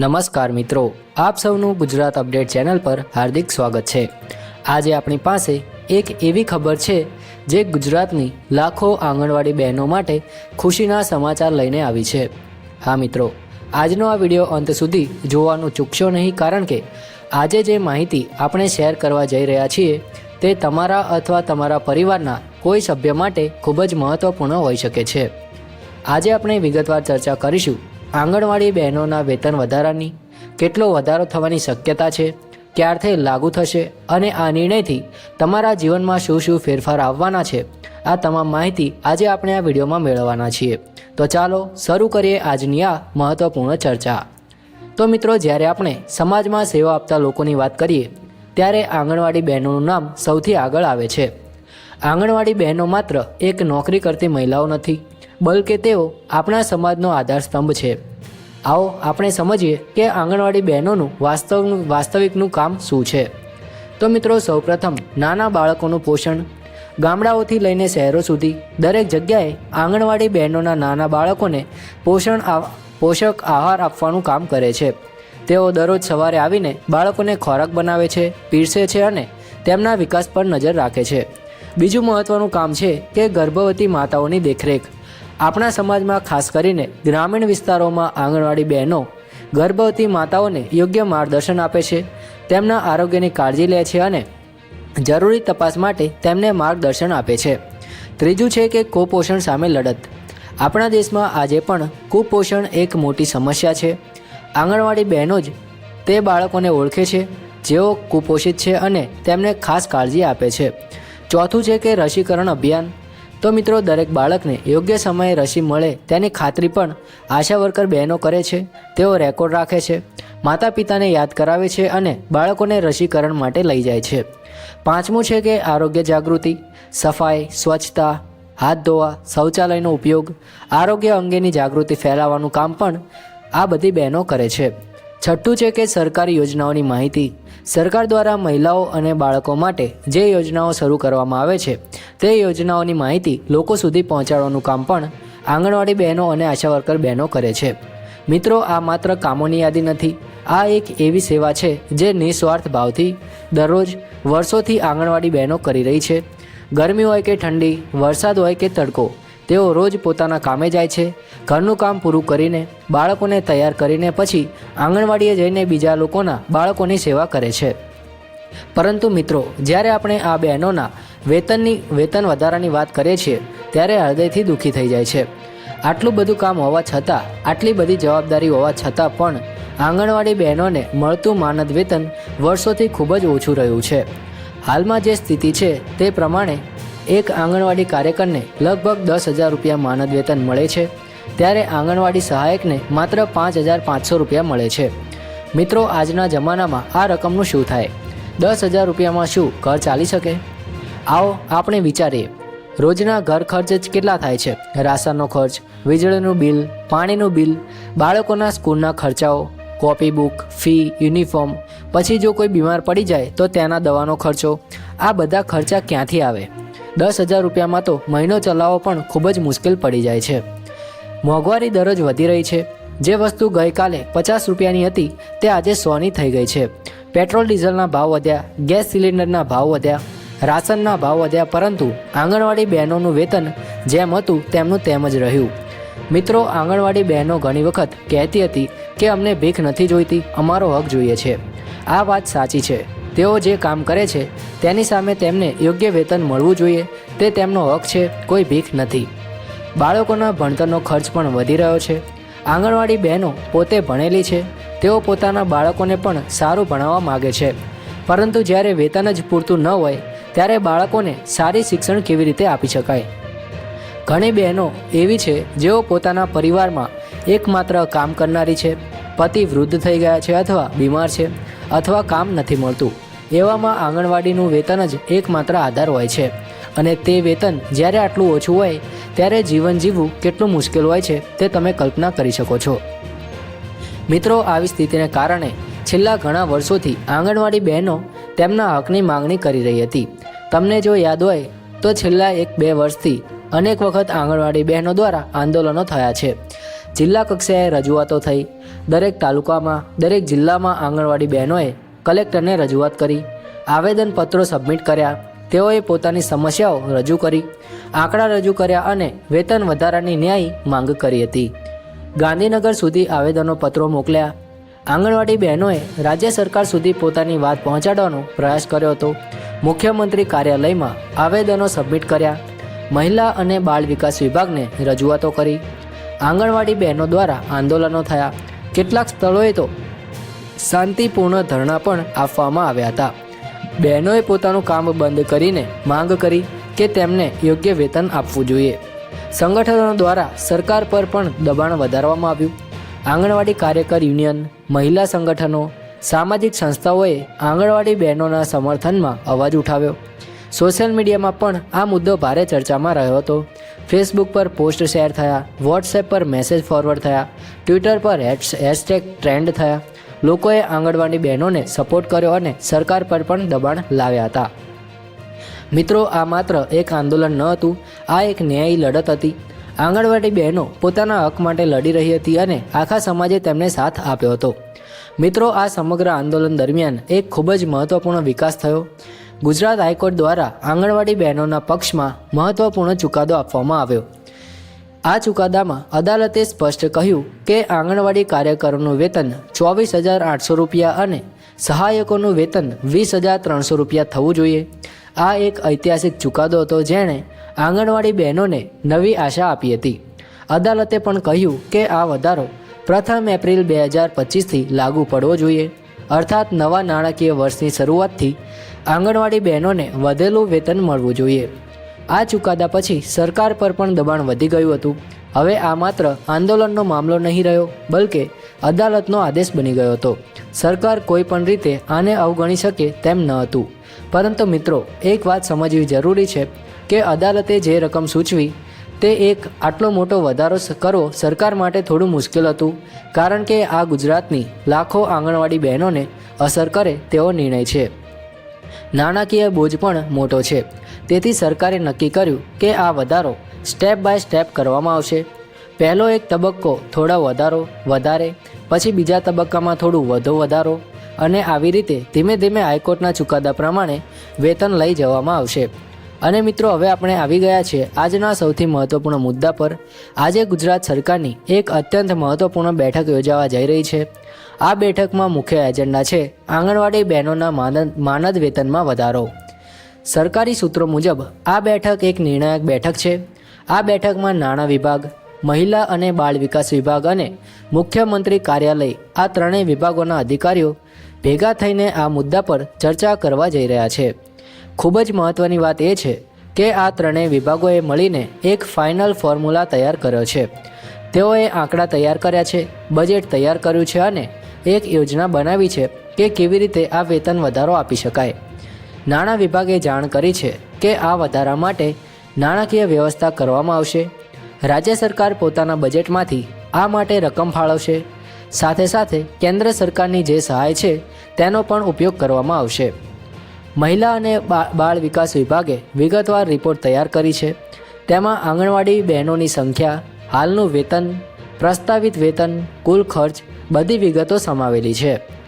નમસ્કાર મિત્રો, આપ સૌનું ગુજરાત અપડેટ ચેનલ પર હાર્દિક સ્વાગત છે. આજે આપણી પાસે એક એવી ખબર છે, જે ગુજરાતની લાખો આંગણવાડી બહેનો માટે ખુશીના સમાચાર લઈને આવી છે. હા મિત્રો, આજનો આ વીડિયો અંત સુધી જોવાનું ચૂકશો નહીં કારણ કે આજે જે માહિતી આપણે શેર કરવા જઈ રહ્યા છીએ, તે તમારા અથવા તમારા પરિવારના કોઈ સભ્ય માટે ખૂબ જ મહત્ત્વપૂર્ણ હોઈ શકે છે. આજે આપણે વિગતવાર ચર્ચા કરીશું આંગણવાડી બહેનોના વેતન વધારાની કેટલો વધારો થવાની શક્યતા છે, ક્યારથી લાગુ થશે અને આ નિર્ણયથી તમારા જીવનમાં શું શું ફેરફાર આવવાના છે, આ તમામ માહિતી આજે આપણે આ વિડીયોમાં મેળવવાના છીએ. તો ચાલો શરૂ કરીએ આજની આ મહત્ત્વપૂર્ણ ચર્ચા. તો મિત્રો, જ્યારે આપણે સમાજમાં સેવા આપતા લોકોની વાત કરીએ, ત્યારે આંગણવાડી બહેનોનું નામ સૌથી આગળ આવે છે. આંગણવાડી બહેનો માત્ર એક નોકરી કરતી મહિલાઓ નથી બલકે તેઓ આપણા સમાજનો આધાર સ્તંભ છે. આવો આપણે સમજીએ કે આંગણવાડી બહેનોનું વાસ્તવ, વાસ્તવિકનું કામ શું છે. તો મિત્રો સૌપ્રથમ નાના બાળકોનું પોષણ. ગામડાઓથી લઈને શહેરો સુધી દરેક જગ્યાએ આંગણવાડી બહેનોના નાના બાળકોને પોષણ પોષક આહાર આપવાનું કામ કરે છે. તેઓ દરરોજ સવારે આવીને બાળકોને ખોરાક બનાવે છે, પીરસે છે અને તેમના વિકાસ પર નજર રાખે છે. બીજું મહત્ત્વનું કામ છે કે ગર્ભવતી માતાઓની દેખરેખ. આપણા સમાજમાં ખાસ કરીને ગ્રામીણ વિસ્તારોમાં આંગણવાડી બહેનો ગર્ભવતી માતાઓને યોગ્ય માર્ગદર્શન આપે છે, તેમના આરોગ્યની કાળજી લે છે અને જરૂરી તપાસ માટે તેમને માર્ગદર્શન આપે છે. ત્રીજું છે કે કુપોષણ સામે લડત. આપણા દેશમાં આજે પણ કુપોષણ એક મોટી સમસ્યા છે. આંગણવાડી બહેનો જ તે બાળકોને ઓળખે છે, જેઓ કુપોષિત છે અને તેમને ખાસ કાળજી આપે છે. ચોથું છે કે રસીકરણ અભિયાન. તો મિત્રો, દરેક બાળકને યોગ્ય સમયે રસી મળે તેની ખાતરી પણ આશા વર્કર બહેનો કરે છે. તેઓ રેકોર્ડ રાખે છે માતા પિતાને યાદ કરાવે છે અને બાળકોને રસીકરણ માટે લઈ જાય છે. પાંચમું છે કે આરોગ્ય જાગૃતિ, સફાઈ, સ્વચ્છતા, હાથ ધોવા, શૌચાલયનો ઉપયોગ, આરોગ્ય અંગેની જાગૃતિ ફેલાવવાનું કામ પણ આ બધી બહેનો કરે છે. છઠ્ઠું છે કે સરકારી યોજનાઓની માહિતી સરકાર દ્વારા મહિલાઓ અને બાળકો માટે જે યોજનાઓ શરૂ કરવામાં આવે છે, તે યોજનાઓની માહિતી લોકો સુધી પહોંચાડવાનું કામ પણ આંગણવાડી બહેનો અને આશા વર્કર બહેનો કરે છે. મિત્રો, આ માત્ર કામોની યાદી નથી, આ એક એવી સેવા છે જે નિસ્વાર્થ ભાવથી દરરોજ વર્ષોથી આંગણવાડી બહેનો કરી રહી છે. ગરમી હોય કે ઠંડી, વરસાદ હોય કે તડકો, તેઓ રોજ પોતાના કામે જાય છે ઘરનું કામ પૂરું કરીને બાળકોને તૈયાર કરીને પછી આંગણવાડીએ જઈને બીજા લોકોના બાળકોની સેવા કરે છે. પરંતુ મિત્રો, જ્યારે આપણે આ બહેનોના વેતનની, વેતન વધારાની વાત કરીએ છીએ, ત્યારે હૃદયથી દુઃખી થઈ જાય છે. આટલું બધું કામ હોવા છતાં, આટલી બધી જવાબદારી હોવા છતાં પણ આંગણવાડી બહેનોને મળતું માનદ વેતન વર્ષોથી ખૂબ જ ઓછું રહ્યું છે. હાલમાં જે સ્થિતિ છે તે પ્રમાણે એક આંગણવાડી કાર્યકરને લગભગ દસ હજાર રૂપિયા માનદ વેતન મળે છે. ત્યારે આંગણવાડી સહાયકને માત્ર પાંચ હજાર પાંચસો રૂપિયા મળે છે. મિત્રો, આજના જમાનામાં આ રકમનું શું થાય? દસ હજાર રૂપિયામાં શું ઘર ચાલી શકે? આવો આપણે વિચારીએ. રોજના ઘર ખર્ચ જ કેટલા થાય છે? રાશનનો ખર્ચ, વીજળીનું બિલ, પાણીનું બિલ, બાળકોના સ્કૂલના ખર્ચાઓ, કોપી બુક, ફી, યુનિફોર્મ, પછી જો કોઈ બીમાર પડી જાય તો તેના દવાનો ખર્ચો. આ બધા ખર્ચા ક્યાંથી આવે? દસ હજાર રૂપિયામાં તો મહિનો ચલાવવો પણ ખૂબ જ મુશ્કેલ પડી જાય છે. મોંઘવારી દરરોજ વધી રહી છે. જે વસ્તુ ગઈકાલે પચાસ રૂપિયાની હતી, તે આજે સોની થઈ ગઈ છે. પેટ્રોલ ડીઝલના ભાવ વધ્યા, ગેસ સિલિન્ડરના ભાવ વધ્યા, રાશનના ભાવ વધ્યા, પરંતુ આંગણવાડી બહેનોનું વેતન જેમ હતું, તેમનું તેમ જ રહ્યું. મિત્રો, આંગણવાડી બહેનો ઘણી વખત કહેતી હતી કે, અમને ભીખ નથી જોઈતી, અમારો હક જોઈએ છે. આ વાત સાચી છે. તેઓ જે કામ કરે છે, તેની સામે તેમને યોગ્ય વેતન મળવું જોઈએ, તે તેમનો હક છે, કોઈ ભીખ નથી. બાળકોના ભણતરનો ખર્ચ પણ વધી રહ્યો છે. આંગણવાડી બહેનો પોતે ભણેલી છે. તેઓ પોતાના બાળકોને પણ સારું ભણાવવા માગે છે. પરંતુ જ્યારે વેતન જ પૂરતું ન હોય, ત્યારે બાળકોને સારી શિક્ષણ કેવી રીતે આપી શકાય? ઘણી બહેનો એવી છે, જેઓ પોતાના પરિવારમાં એકમાત્ર કામ કરનારી છે, પતિ વૃદ્ધ થઈ ગયા છે અથવા બીમાર છે, અથવા કામ નથી મળતું. એવામાં આંગણવાડીનું વેતન જ એકમાત્ર આધાર હોય છે. અને તે વેતન જ્યારે આટલું ઓછું હોય ત્યારે જીવન જીવવું કેટલું મુશ્કેલ હોય છે તે તમે કલ્પના કરી શકો છો. મિત્રો, આવી સ્થિતિને કારણે છેલ્લા ઘણા વર્ષોથી આંગણવાડી બહેનો તેમના હકની માંગણી કરી રહી હતી. તમને જો યાદ હોય, તો છેલ્લા એક બે વર્ષથી અનેક વખત આંગણવાડી બહેનો દ્વારા આંદોલનો થયા છે. જિલ્લા કક્ષાએ રજૂઆતો થઈ. દરેક તાલુકામાં, દરેક જિલ્લામાં આંગણવાડી બહેનોએ કલેક્ટરને રજૂઆત કરી. આવેદનપત્રો સબમિટ કર્યા. તેઓએ પોતાની સમસ્યાઓ રજૂ કરી, આંકડા રજૂ કર્યા અને વેતન વધારાની ન્યાય માંગ કરી હતી. ગાંધીનગર સુધી આવેદનો પત્રો મોકલ્યા. આંગણવાડી બહેનોએ રાજ્ય સરકાર સુધી પોતાની વાત પહોંચાડવાનો પ્રયાસ કર્યો હતો. મુખ્યમંત્રી કાર્યાલયમાં આવેદનો સબમિટ કર્યા. મહિલા અને બાળ વિકાસ વિભાગને રજૂઆતો કરી. આંગણવાડી બહેનો દ્વારા આંદોલનો થયા. કેટલાક સ્થળોએ તો શાંતિપૂર્ણ ધરણા પણ આપવામાં આવ્યા હતા. બહેનોએ પોતાનું કામ બંધ કરીને માંગ કરી કે તેમને યોગ્ય વેતન આપવું જોઈએ. સંગઠનો દ્વારા સરકાર પર પણ દબાણ વધારવામાં આવ્યું. આંગણવાડી કાર્યકર યુનિયન, મહિલા સંગઠનો, સામાજિક સંસ્થાઓએ આંગણવાડી બહેનોના સમર્થનમાં અવાજ ઉઠાવ્યો. સોશિયલ મીડિયામાં પણ આ મુદ્દો ભારે ચર્ચામાં રહ્યો હતો. ફેસબુક પર પોસ્ટ શેર થયા, વોટ્સએપ પર મેસેજ ફોરવર્ડ થયા, ટ્વિટર પર હેશટેગ ટ્રેન્ડ થયા લોકોએ આંગણવાડી બહેનોને સપોર્ટ કર્યો અને સરકાર પર પણ દબાણ લાવ્યા હતા. મિત્રો, આ માત્ર એક આંદોલન ન હતું, આ એક ન્યાયી લડત હતી. આંગણવાડી બહેનો પોતાના હક માટે લડી રહી હતી અને આખા સમાજે તેમને સાથ આપ્યો હતો. મિત્રો, આ સમગ્ર આંદોલન દરમિયાન એક ખૂબ જ મહત્વપૂર્ણ વિકાસ થયો. ગુજરાત હાઈકોર્ટ દ્વારા આંગણવાડી બહેનોના પક્ષમાં મહત્વપૂર્ણ ચુકાદો આપવામાં આવ્યો. આ ચુકાદામાં અદાલતે સ્પષ્ટ કહ્યું કે આંગણવાડી કાર્યકરોનું વેતન ચોવીસ હજાર આઠસો રૂપિયા અને સહાયકોનું વેતન વીસ હજાર ત્રણસો રૂપિયા થવું જોઈએ. આ એક ઐતિહાસિક ચુકાદો હતો જેણે આંગણવાડી બહેનોને નવી આશા આપી હતી. અદાલતે પણ કહ્યું કે આ વધારો પ્રથમ એપ્રિલ બે હજાર પચીસથી લાગુ પડવો જોઈએ. અર્થાત નવા નાણાકીય વર્ષની શરૂઆતથી આંગણવાડી બહેનોને વધેલું વેતન મળવું જોઈએ. આ ચુકાદા પછી સરકાર પર પણ દબાણ વધી ગયું હતું. હવે આ માત્ર આંદોલનનો મામલો નહીં રહ્યો, બલકે અદાલતનો આદેશ બની ગયો હતો. સરકાર કોઈ પણ રીતે આને અવગણી શકે તેમ ન હતું. પરંતુ મિત્રો, એક વાત સમજવી જરૂરી છે કે અદાલતે જે રકમ સૂચવી, તે એક આટલો મોટો વધારો કરવો સરકાર માટે થોડું મુશ્કેલ હતું, કારણ કે આ ગુજરાતની લાખો આંગણવાડી બહેનોને અસર કરે તેવો નિર્ણય છે. નાણાકીય બોજ પણ મોટો છે. તેથી સરકારે નક્કી કર્યું કે આ વધારો સ્ટેપ બાય સ્ટેપ કરવામાં આવશે. પહેલો એક તબક્કો થોડો વધારો, વધારે, પછી બીજા તબક્કામાં થોડું વધુ વધારો અને આવી રીતે ધીમે ધીમે હાઈકોર્ટના ચુકાદા પ્રમાણે વેતન લઈ જવામાં આવશે. અને મિત્રો, હવે આપણે આવી ગયા છીએ આજના સૌથી મહત્વપૂર્ણ મુદ્દા પર. આજે ગુજરાત સરકારની એક અત્યંત મહત્વપૂર્ણ બેઠક યોજાવા જઈ રહી છે. આ બેઠકમાં મુખ્ય એજન્ડા છે આંગણવાડી બહેનોના માનદ માનદ વેતનમાં વધારો. સરકારી સૂત્રો મુજબ આ બેઠક એક નિર્ણાયક બેઠક છે. આ બેઠકમાં નાણાં વિભાગ, મહિલા અને બાળ વિકાસ વિભાગ અને મુખ્યમંત્રી કાર્યાલય આ ત્રણેય વિભાગોના અધિકારીઓ ભેગા થઈને આ મુદ્દા પર ચર્ચા કરવા જઈ રહ્યા છે. ખૂબ જ મહત્ત્વની વાત એ છે કે આ ત્રણેય વિભાગોએ મળીને એક ફાઇનલ ફોર્મ્યુલા તૈયાર કર્યો છે. તેઓએ આંકડા તૈયાર કર્યા છે, બજેટ તૈયાર કર્યું છે અને એક યોજના બનાવી છે કે કેવી રીતે આ વેતન વધારો આપી શકાય. નાણાં વિભાગે જાણ કરી છે કે આ વધારા માટે નાણાકીય વ્યવસ્થા કરવામાં આવશે. રાજ્ય સરકાર પોતાના બજેટમાંથી આ માટે રકમ ફાળવશે. સાથે સાથે કેન્દ્ર સરકારની જે સહાય છે તેનો પણ ઉપયોગ કરવામાં આવશે. મહિલા અને બાળ વિકાસ વિભાગે વિગતવાર રિપોર્ટ તૈયાર કરી છે. તેમાં આંગણવાડી બહેનોની સંખ્યા, હાલનું વેતન, પ્રસ્તાવિત વેતન, કુલ ખર્ચ બધી વિગતો સમાવેલી છે.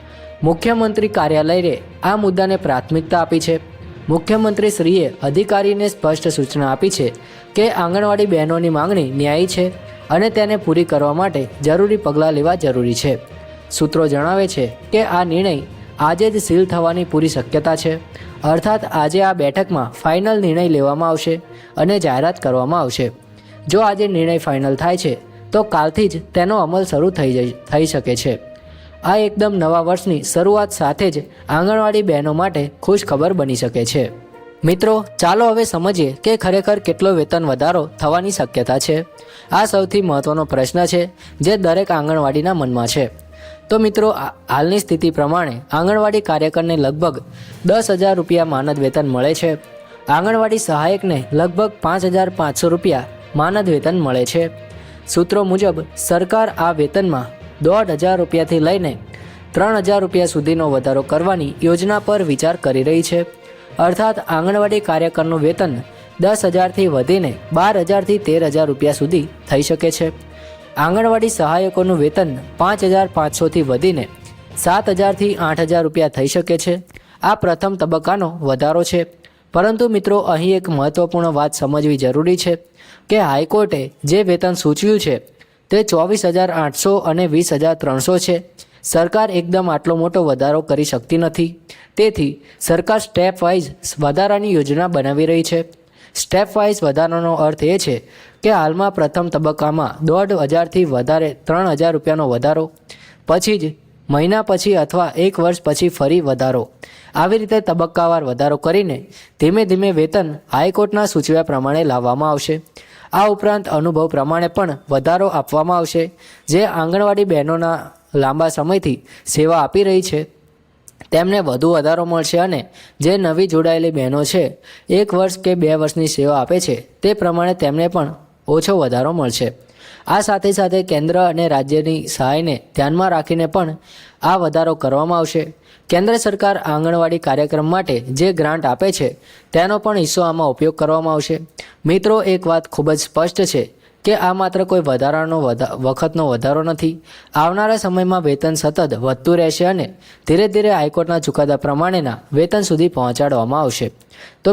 મુખ્યમંત્રી કાર્યાલયે આ મુદ્દાને પ્રાથમિકતા આપી છે. મુખ્યમંત્રી શ્રીએ અધિકારીને સ્પષ્ટ સૂચના આપી છે કે આંગણવાડી બહેનોની માંગણી ન્યાયી છે અને તેને પૂરી કરવા માટે જરૂરી પગલાં લેવા જરૂરી છે. સૂત્રો જણાવે છે કે આ નિર્ણય આજે જ સીલ થવાની પૂરી શક્યતા છે. અર્થાત આજે આ બેઠકમાં ફાઇનલ નિર્ણય લેવામાં આવશે અને જાહેરાત કરવામાં આવશે. જો આજે નિર્ણય ફાઇનલ થાય છે, તો કાલથી જ તેનો અમલ શરૂ થઈ જઈ, થઈ શકે છે. આ એકદમ નવા વર્ષની શરૂઆત સાથે જ આંગણવાડી બહેનો માટે ખુશ ખબર બની શકે છે. મિત્રો, ચાલો હવે સમજીએ કે ખરેખર કેટલો વેતન વધારો થવાની શક્યતા છે. આ સૌથી મહત્વનો પ્રશ્ન છે જે દરેક આંગણવાડીના મનમાં છે. તો મિત્રો હાલની સ્થિતિ પ્રમાણે આંગણવાડી કાર્યકરને લગભગ દસ હજાર રૂપિયા માનદ વેતન મળે છે. આંગણવાડી સહાયકને લગભગ પાંચ હજાર પાંચસો રૂપિયા માનદ વેતન મળે છે. સૂત્રો મુજબ, સરકાર આ વેતનમાં દોઢ હજાર રૂપિયાથી લઈને ત્રણ હજાર રૂપિયા સુધીનો વધારો કરવાની યોજના પર વિચાર કરી રહી છે. અર્થાત આંગણવાડી કાર્યકરનું વેતન દસ હજારથી વધીને બાર હજારથી તેર હજાર રૂપિયા સુધી થઈ શકે છે. આંગણવાડી સહાયકોનું વેતન પાંચ હજાર પાંચસોથી વધીને સાત હજારથી આઠ હજાર રૂપિયા થઈ શકે છે. આ પ્રથમ તબક્કાનો વધારો છે. પરંતુ મિત્રો, અહીં એક મહત્વપૂર્ણ વાત સમજવી જરૂરી છે કે હાઈકોર્ટે જે વેતન સૂચવ્યું છે તે ચોવીસ હજાર આઠસો અને વીસ હજાર ત્રણસો છે. સરકાર એકદમ આટલો મોટો વધારો કરી શકતી નથી. તેથી સરકાર સ્ટેપ વાઇઝ વધારાની યોજના બનાવી રહી છે. સ્ટેપ વાઇઝ વધારાનો અર્થ એ છે કે હાલમાં પ્રથમ તબક્કામાં દોઢ હજારથી વધારે ત્રણ હજાર રૂપિયાનો વધારો. પછી જ મહિના પછી અથવા એક વર્ષ પછી ફરી વધારો. આવી રીતે તબક્કાવાર વધારો કરીને ધીમે ધીમે વેતન હાઈકોર્ટના સૂચવ્યા પ્રમાણે લાવવામાં આવશે. આ ઉપરાંત અનુભવ પ્રમાણે પણ વધારો આપવામાં આવશે, જે આંગણવાડી બહેનોના લાંબા સમયથી સેવા આપી રહી છે. તેમને વધુ વધારો મળશે અને જે નવી જોડાયેલી બહેનો છે, એક વર્ષ કે બે વર્ષની સેવા આપે છે, તે પ્રમાણે તેમને પણ ઓછો વધારો મળશે. આ સાથે સાથે કેન્દ્ર અને રાજ્યની સહાયને ધ્યાનમાં રાખીને પણ આ વધારો કરવામાં આવશે. કેન્દ્ર સરકાર આંગણવાડી કાર્યક્રમ માટે જે ગ્રાન્ટ આપે છે, તેનો પણ હિસ્સો આમાં ઉપયોગ કરવામાં આવશે. મિત્રો, એક વાત ખૂબ જ સ્પષ્ટ છે કે આ માત્ર કોઈ વધારાનો વધા- વખતનો વધારો નથી. આવનારા સમયમાં વેતન સતત વધતું રહેશે અને ધીરે ધીરે હાઈકોર્ટના ચુકાદા પ્રમાણેના વેતન સુધી પહોંચાડવામાં આવશે. તો